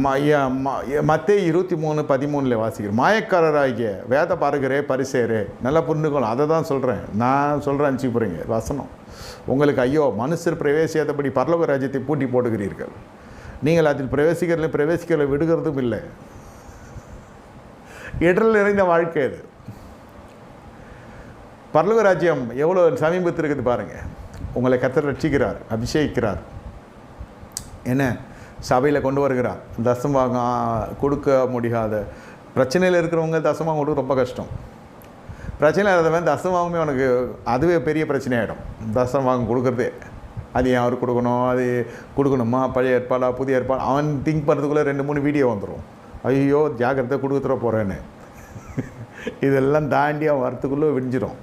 மத்திய இருபத்தி மூணு பதிமூணில் வாசிக்கிறேன். மாயக்காரராகிய வேத பாருகிறே பரிசேரே நல்லா புரிஞ்சுக்கணும் அதை தான் சொல்கிறேன் நான் சொல்கிறேன் அனுப்பிச்சு போகிறீங்க வசனம். உங்களுக்கு ஐயோ மனுஷர் பிரவேசியாதபடி பரலோக ராஜ்யத்தை பூட்டி போடுகிறீர்கள் நீங்கள் அதில் பிரவேசிக்கிறதுல பிரவேசிக்கிறத விடுகிறதும் இல்லை. இடரில் நிறைந்த வாழ்க்கை அது. பரலோக ராஜ்யம் எவ்வளோ சமீபத்தில் இருக்குது பாருங்கள் உங்களை கத்தர் ரட்சிக்கிறார் அபிஷேகிக்கிறார். என்ன? சபையில் கொண்டு வருகிறார். தசமாக கொடுக்க முடியாத. பிரச்சனையில் இருக்கிறவங்க தசமாக கொடுக்க ரொம்ப கஷ்டம். பிரச்சனை இல்லாதவன் தசமாகமே அவனுக்கு அதுவே பெரிய பிரச்சனையாயிடும் தசமாகம் கொடுக்குறதே. அது ஏன் அவர் கொடுக்கணும்? அது கொடுக்கணுமா? பழைய ஏற்பாடா? புதிய ஏற்பாடு? அவன் திங்க் பண்ணுறதுக்குள்ளே ரெண்டு மூணு வீடியோ வந்துடும் ஐயோ ஜாக்கிரதை கொடுத்துட போகிறேன்னு இதெல்லாம் தாண்டி அவன் வரத்துக்குள்ளே விடிஞ்சிடும்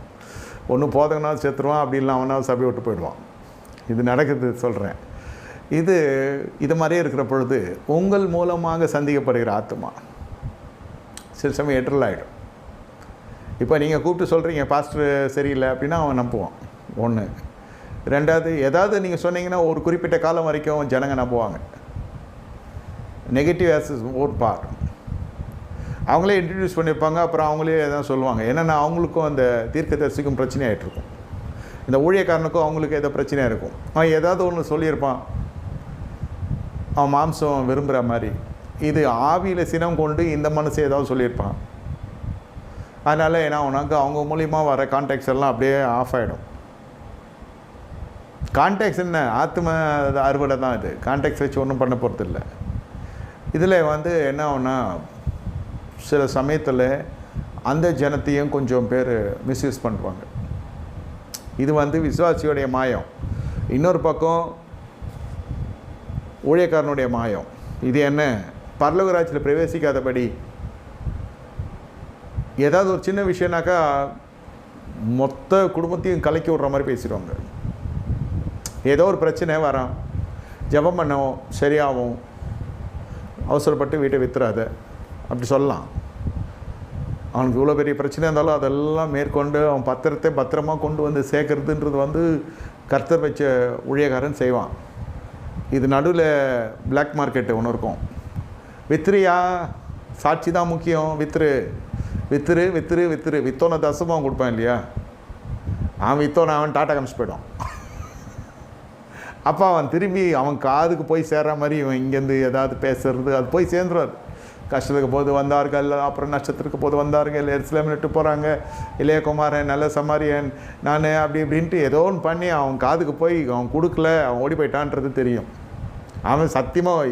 ஒன்று போதகனா சேர்த்துருவான் அப்படி இல்லை அவனா சபை விட்டு போயிடுவான். இது நடக்குது சொல்கிறேன் இது இது மாதிரியே இருக்கிற பொழுது உங்கள் மூலமாக சந்திக்கப்படுகிற ஆத்மா சில சமயம் எட்டரில் ஆகிடும் இப்போ நீங்கள் கூப்பிட்டு சொல்கிறீங்க பாஸ்டர் சரியில்லை அப்படின்னா அவன் நம்புவான். ஒன்று ரெண்டாவது ஏதாவது நீங்கள் சொன்னீங்கன்னா ஒரு குறிப்பிட்ட காலம் வரைக்கும் ஜனங்க நம்புவாங்க. நெகட்டிவ் ஆசஸ் ஒரு பார் அவங்களே இன்ட்ரடியூஸ் பண்ணியிருப்பாங்க அப்புறம் அவங்களே எதாவது சொல்லுவாங்க. என்னென்னா அவங்களுக்கும் அந்த தீர்க்கதரிசிக்கும் பிரச்சனை ஆகிட்டு இருக்கும் இந்த ஊழியக்காரனுக்கும் அவங்களுக்கு ஏதோ பிரச்சனையாக இருக்கும். அவன் ஏதாவது ஒன்று சொல்லியிருப்பான். அவன் மாம்சம் விரும்புகிற மாதிரி. இது ஆவியில் சினம் கொண்டு இந்த மனசு ஏதாவது சொல்லியிருப்பான். அதனால் ஏன்னா உனக்கு அவங்க மூலியமாக வர கான்டாக்ட்ஸ் எல்லாம் அப்படியே ஆஃப் ஆகிடும் கான்டாக்ட்ஸ் என்ன? ஆத்ம அறுவடை தான் இது. கான்டாக்ட்ஸ் வச்சு ஒன்றும் பண்ண போகிறது இல்லை. இதில் வந்து என்ன ஆகுனா சில சமயத்தில் அந்த ஜனத்தையும் கொஞ்சம் பேர் மிஸ்யூஸ் பண்ணுவாங்க. இது வந்து விசுவாசியோடைய மாயம். இன்னொரு பக்கம் ஊழியக்காரனுடைய மாயம். இது என்ன? பரலோகராட்சியில் பிரவேசிக்காதபடி ஏதாவது ஒரு சின்ன விஷயம்னாக்கா மொத்த குடும்பத்தையும் கலக்கி விட்ற மாதிரி பேசிடுவாங்க. ஏதோ ஒரு பிரச்சனை வரான். ஜெபம் பண்ணவும் சரியாகும். அவசரப்பட்டு வீட்டை வித்துறாத. அப்படி சொல்லலாம். அவனுக்கு இவ்வளோ பெரிய பிரச்சனை இருந்தாலும் அதெல்லாம் மேற்கொண்டு அவன் பத்திரத்தை பத்திரமா கொண்டு வந்து சேர்க்கறதுன்றது வந்து கர்த்தர் வச்ச ஊழியக்காரன் செய்வான். இது நடுவில் பிளாக் மார்க்கெட்டு ஒன்று இருக்கும். வித்ரியா சாட்சி தான் முக்கியம். வித்துரு வித்துரு வித்துரு வித்துரு. வித்தோனை தசமாக கொடுப்பேன் இல்லையா? அவன் வித்தோனை அவன் டாட்டா காமிச்சு போய்டும் அப்போ அவன் திரும்பி அவன் காதுக்கு போய் சேர்ற மாதிரி இவன் இங்கேருந்து ஏதாவது பேசுறது அது போய் சேர்ந்துருவார். கஷ்டத்துக்கு போது வந்தார்கள் அப்புறம் நட்சத்திரத்துக்கு போது வந்தார்கள் எருசலேம் விட்டு போகிறாங்க இளையகுமாரன் நல்ல சமாரியன் நான் அப்படி இப்படின்ட்டு ஏதோ ஒன்று பண்ணி அவன் காதுக்கு போய் அவன் கொடுக்கல அவன் ஓடி போயிட்டான்றது தெரியும். அவன் சத்தியமாக